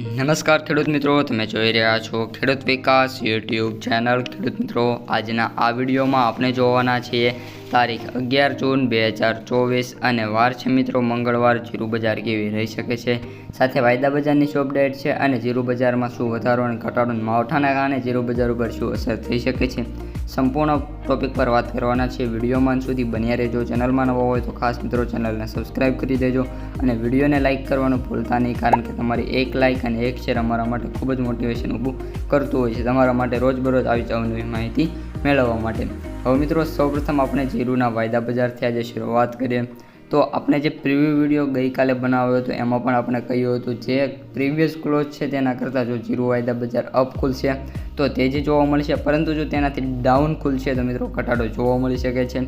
નમસ્કાર ખેડૂત મિત્રો, તમે જોઈ રહ્યા છો ખેડૂત વિકાસ યુટ્યુબ ચેનલ. ખેડૂત મિત્રો, આજના આ વિડીયોમાં આપણે જોવાના છીએ તારીખ અગિયાર જૂન બે હજાર ચોવીસ અને વાર છે મિત્રો, મંગળવાર જીરું બજાર કેવી રહી શકે છે? સાથે વાયદા બજારની શું અપડેટ છે અને જીરું બજારમાં શું વધારો અને ઘટાડો માવઠાના કારણે જીરું બજાર ઉપર શું અસર થઈ શકે છે? સંપૂર્ણ ટોપિક પર વાત કરવાના છે વિડીયોમાં અંત સુધી બન્યા રહેજો. ચેનલમાં નવો હોય તો ખાસ મિત્રો ચેનલને સબસ્ક્રાઇબ કરી દેજો અને વિડીયોને લાઇક કરવાનું ભૂલતા નહીં, કારણ કે તમારી એક લાઇક અને એક શેર અમારા માટે ખૂબ જ મોટિવેશન ઊભું કરતું હોય છે. તમારા માટે રોજબરોજ આવી જ અવનવી માહિતી મેળવવા માટે. હવે મિત્રો, સૌપ્રથમ આપણે જીરુના વાયદા બજારથી આજે શરૂઆત કરીએ. તો આપણે જે પ્રિવ્યુ વીડિયો ગઈકાલે બનાવ્યો હતો, એમાં પણ આપણે કહ્યું હતું જે પ્રીવિયસ ક્લોઝ છે તેના કરતાં જો જીરો વાયદા બજાર અપ ખુલશે, તો તેજી જોવા મળશે, પરંતુ જો તેનાથી ડાઉન ખુલશે તો મિત્રો ઘટાડો જોવા મળી શકે છે.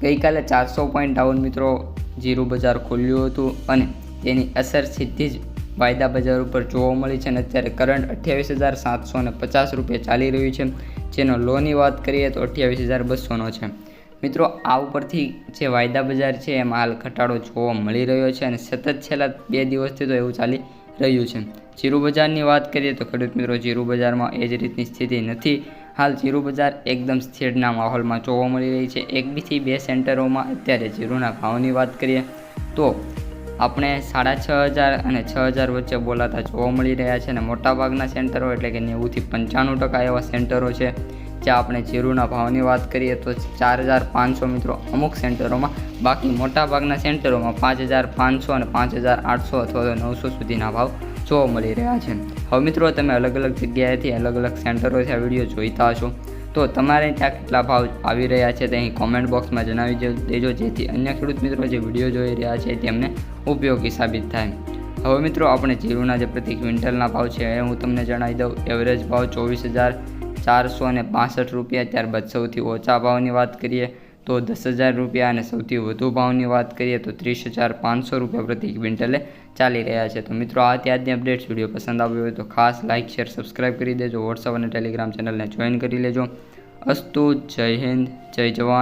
ગઈકાલે ચારસો પોઈન્ટ ડાઉન મિત્રો જીરું બજાર ખુલ્યું હતું અને તેની અસર સીધી જ વાયદા બજાર ઉપર જોવા મળી છે અને અત્યારે કરંટ અઠ્યાવીસ હજાર સાતસો પચાસ રૂપિયા ચાલી રહ્યું છે. જેનો લોની વાત કરીએ તો અઠ્યાવીસ હજાર બસોનો છે. મિત્રો, આ ઉપરથી જે વાયદા બજાર છે, એમાં હાલ ઘટાડો જોવા મળી રહ્યો છે અને સતત છેલ્લા બે દિવસથી તો એવું ચાલી રહ્યું છે. જીરું બજારની વાત કરીએ તો ખેડૂત મિત્રો, જીરું બજારમાં એ જ રીતની સ્થિતિ નથી. હાલ જીરું બજાર એકદમ સ્થિરના માહોલમાં જોવા મળી રહી છે. એકથી બે સેન્ટરોમાં અત્યારે જીરુના ભાવની વાત કરીએ તો આપણે સાડા છ હજાર અને છ હજાર વચ્ચે બોલાતા જોવા મળી રહ્યા છે અને મોટાભાગના સેન્ટરો એટલે કે નેવુંથી પંચાણું ટકા એવા સેન્ટરો છે. જ્યાં આપણે જીરુના ભાવની વાત કરીએ તો ચાર હજાર પાંચસો મિત્રો અમુક સેન્ટરોમાં, બાકી મોટાભાગના સેન્ટરોમાં પાંચ હજાર પાંચસો અને પાંચ હજાર આઠસો અથવા તો નવસો સુધીના ભાવ જોવા મળી રહ્યા છે. હવે મિત્રો તમે અલગ અલગ જગ્યાએથી અલગ અલગ સેન્ટરોથી આ વીડિયો જોઈતા હશો. તો તમારે ત્યાં કેટલા ભાવ આવી રહ્યા છે તે અહીં કોમેન્ટ બોક્સમાં જણાવી દેજો, જેથી અન્ય ખેડૂત મિત્રો જે વીડિયો જોઈ રહ્યા છે તેમને ઉપયોગી સાબિત થાય. હવે મિત્રો આપણે જીરુના જે પ્રતિ ક્વિન્ટલના ભાવ છે એ હું તમને જણાવી દઉં. એવરેજ ભાવ ચોવીસ હજાર ચારસો અને પાસઠ રૂપિયા ત્યારબાદ સૌથી ઓછા ભાવની વાત કરીએ તો દસ હજાર રૂપિયા અને સૌથી વધુ ભાવની વાત કરીએ તો ત્રીસ હજાર પાંચસો રૂપિયા પ્રતિ ક્વિન્ટલે ચાલી રહ્યા છે. તો મિત્રો, આ ત્યારની અપડેટ્સ. વીડિયો પસંદ આવ્યો હોય તો ખાસ લાઇક, શેર, સબસ્ક્રાઇબ કરી દેજો. વોટ્સઅપ અને ટેલિગ્રામ ચેનલને જોઈન કરી લેજો. અસ્તુ, જય હિન્દ, જય જવાન.